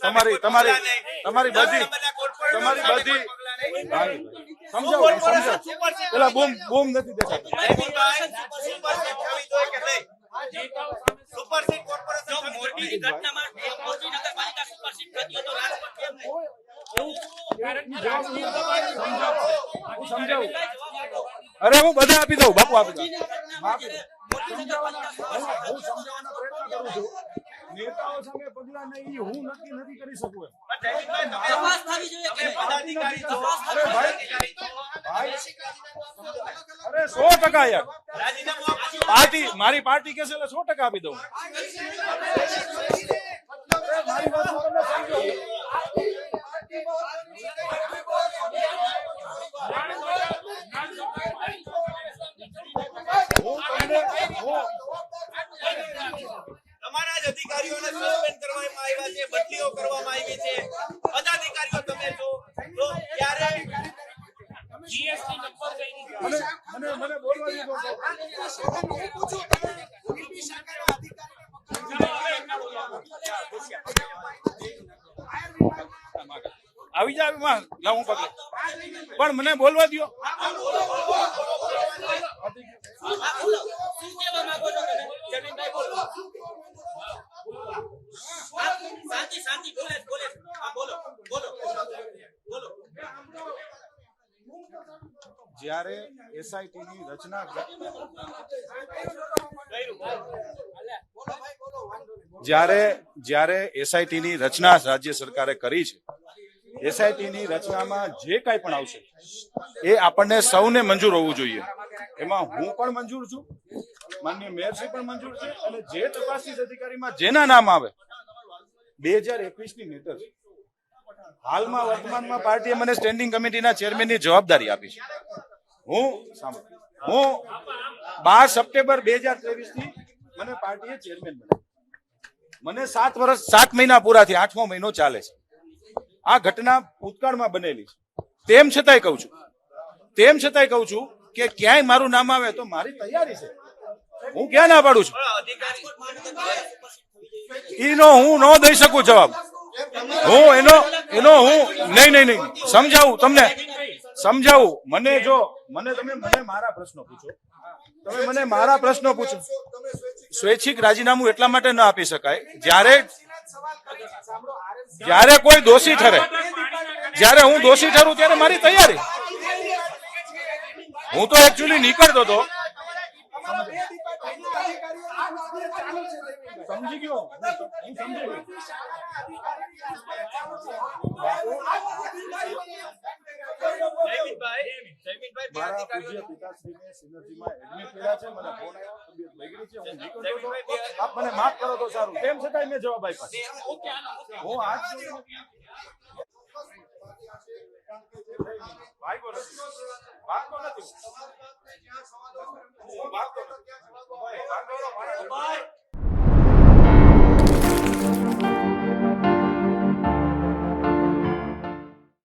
તમારી તમારી તમારી બધી તમારી બધી સમજાવો પેલા બૂમ બૂમ નથી દેખાતી. સુપરસીટ કોર્પોરેશન જો મોરબીની ઘટનામાં મોરબી નગરપાલિકા સુપરસીટ થતી હોય તો રાજકોટ કેમ નહીં? હું અરે હું બધા આપી દઉં બાપુ આપી દઉં. હું સમજાવવાનો પ્રયત્ન કરું છું. નેતાઓ સામે પગલા નહીં ઈ હું નક્કી નથી કરી શકું અરે સો ટકા યાર. પાર્ટી મારી પાર્ટી કેસે એટલે સો ટકા આપી દઉં. મારી વાત તમને સમજો. હું તમને હું તમારા જ અધિકારીઓને સસ્પેન્ડ કરવામાં આવ્યા છે કરવામાં આવી છે પદાધિકારીઓ તમે છો તો ત્યારે મને મને મને બોલવા દીધો. આવી જાય માં લાવ પકડે પણ મને બોલવા તમે? જમીનભાઈ બોલો. શાંતિ શાંતિ બોલે બોલે. બોલો બોલો. બોલો. જ્યારે એસઆઈટી ની રચના જ્યારે જ્યારે એસઆઈટી ની રચના રાજ્ય સરકારે કરી છે એસઆઈટી ની રચનામાં જે કાંઈ પણ આવશે, એ આપણને સૌને મંજૂર હોવું જોઈએ. એમાં હું પણ મંજૂર છું માનનીય મેયરશ્રી પણ મંજૂર છે અને જે તપાસનીશ અધિકારીમાં જેના નામ આવે, બે હજાર એકવીસની મેટર હાલમાં વર્તમાનમાં પાર્ટીએ મને સ્ટેન્ડિંગ કમિટીના ચેરમેનની જવાબદારી આપી છે. હું હું બાર સપ્ટેમ્બર બે હજાર ત્રેવીસથી મને પાર્ટીએ ચેરમેન બનાવ્યો મને સાત વર્ષ, સાત મહિના પૂરા થયા આઠમો મહિનો ચાલે છે. આ ઘટના ભૂતકાળમાં બનેલી છે. તેમ છતાંય કહું છું. તેમ છતાંય કહું છું કે ક્યાંય મારું નામ આવે તો મારી તૈયારી છે. હું ક્યાં ના પાડું છું? એનો હું ન દઈ શકું જવાબ. હું એનો એનો હું, નહીં નહીં નહીં. સમજાવું તમને. સમજાવું. મને જો, મને તમે મને મારા પ્રશ્નો પૂછો. તમે મને મારા પ્રશ્નો પૂછો. સ્વૈચ્છિક રાજીનામું એટલા માટે ન આપી શકાય. જ્યારે જ્યારે કોઈ દોષી ઠરે, જ્યારે હું દોષી ઠરું ત્યારે મારી તૈયારી. હું તો એકચ્યુઅલી નીકળતો હતો સમજી ગયો? હું સમજી ગયો. જયમીનભાઈ જયમીનભાઈ બે મારા પૂજ્ય પિતાશ્રીને સિનર્જીમાં એડમિટ કર્યા છે. મને ફોન આવ્યો. તબિયત બગડી છે. હું નીકળતો હતો. આપ મને માફ કરો તો સારું. તેમ છતાંય મેં જવાબ આપ્યા હું હાથ નથી.